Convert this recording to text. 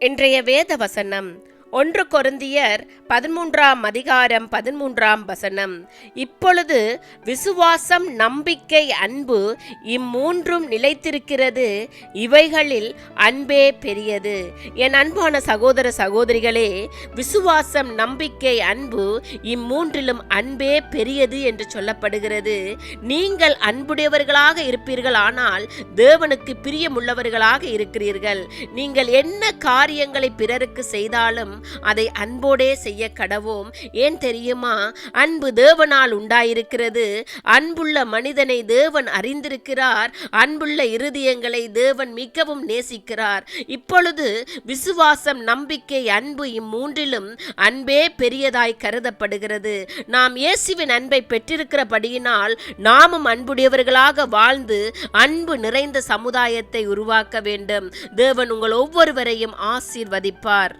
இன்றைய வேத வசனம் ஒன்று கொருந்தியர் பதிமூன்றாம் அதிகாரம் பதிமூன்றாம் வசனம். இப்பொழுது விசுவாசம் நம்பிக்கை அன்பு இம்மூன்றும் நிலைத்திருக்கிறது. இவைகளில் அன்பே பெரியது. என் அன்பான சகோதர சகோதரிகளே விசுவாசம் நம்பிக்கை அன்பு இம்மூன்றிலும் அன்பே பெரியது என்று சொல்லப்படுகிறது. நீங்கள் அன்புடையவர்களாக இருப்பீர்கள் ஆனால் தேவனுக்கு பிரியமுள்ளவர்களாக இருக்கிறீர்கள். நீங்கள் என்ன காரியங்களை பிறருக்கு செய்தாலும் அதை அன்போடே செய்ய கடவோம். ஏன் தெரியுமா? அன்பு தேவனால் உண்டாயிருக்கிறது. அன்புள்ள மனிதனை தேவன் அறிந்திருக்கிறார். அன்புள்ள இருதயங்களை தேவன் மிகவும் நேசிக்கிறார். இப்பொழுது விசுவாசம் நம்பிக்கை அன்பு இம்மூன்றிலும் அன்பே பெரியதாய் கருதப்படுகிறது. நாம் இயேசுவின் அன்பை பெற்றிருக்கிறபடியினால் நாமும் அன்புடையவர்களாக வாழ்ந்து அன்பு நிறைந்த சமுதாயத்தை உருவாக்க வேண்டும். தேவன் உங்கள் ஒவ்வொருவரையும் ஆசீர்வதிப்பார்.